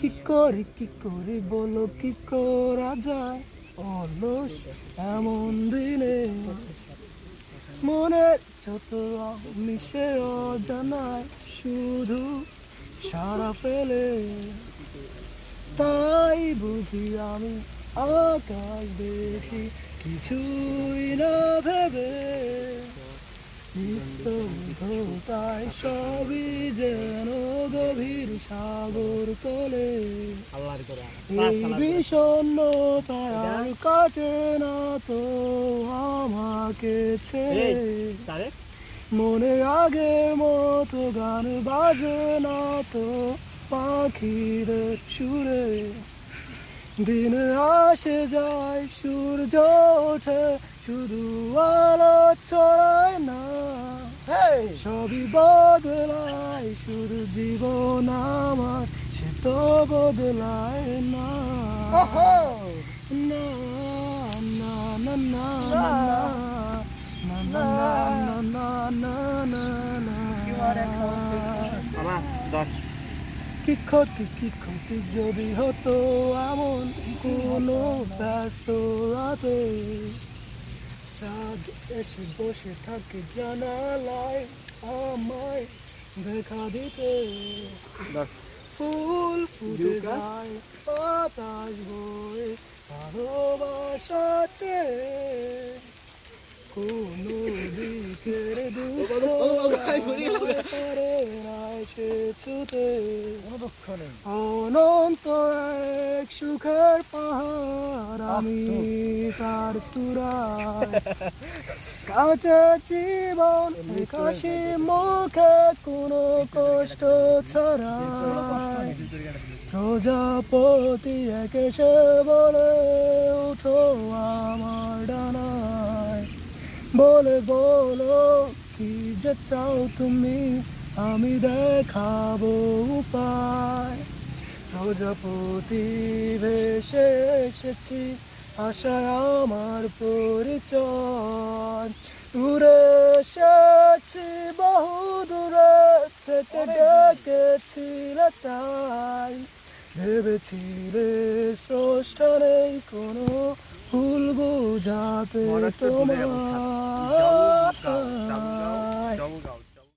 কি করে কি করে, বলো কি করা যায় অলস এমন দিনে মনের যত মিশে অজানায় শুধু সারা ফেলে। তাই বুঝি আমি আকাশ দেখি কিছুই না ভেবে নিস্তব্ধতায় সবই যেন গভীর সাগর তোলে। এই বিষণ্ণতায় আর কাটে না তো আমাকে ছেড়ে। মনে আগে মতো গান বাজে না তো পাখিদের সুরে। দিন আসে যায় সূর্য ওঠে শুধু আলো ছড়ায় না সবই বদলায় শুধু জীবন আমার সে তো বদলায় না না না না না না না না কি ক্ষতি কি ক্ষতি যদি হতো এমন কোনো ব্যস্ত রাতে চাঁদ এসে বসে থাকে জানালায় আমায় দেখা দিতে ফুল ফুটে? যায় বাতাস বয়ে ভালোবাসাতে কোনো দিকের দুঃখ পারে না সে ছুতে অনন্ত এক সুখের পাহাড় আমি তার চূড়ায় কাটে জীবন। কাশি মুখে কোনো কষ্ট ছড়ায় প্রজাপতি এক এসে বলে উঠো আমার ডানায়। বলে বলো কি যে চাও তুমি? আমি দেখাবো উপায়। প্রজাপতি ভেসে এসেছি আশায় আমার পরিচয়। দূরে এসেছি বহু দূরে। থেকে ডেকেছিল তাই ভেবেছিলে স্রষ্টা নেই কোনো ভুল বোঝাতে তোমার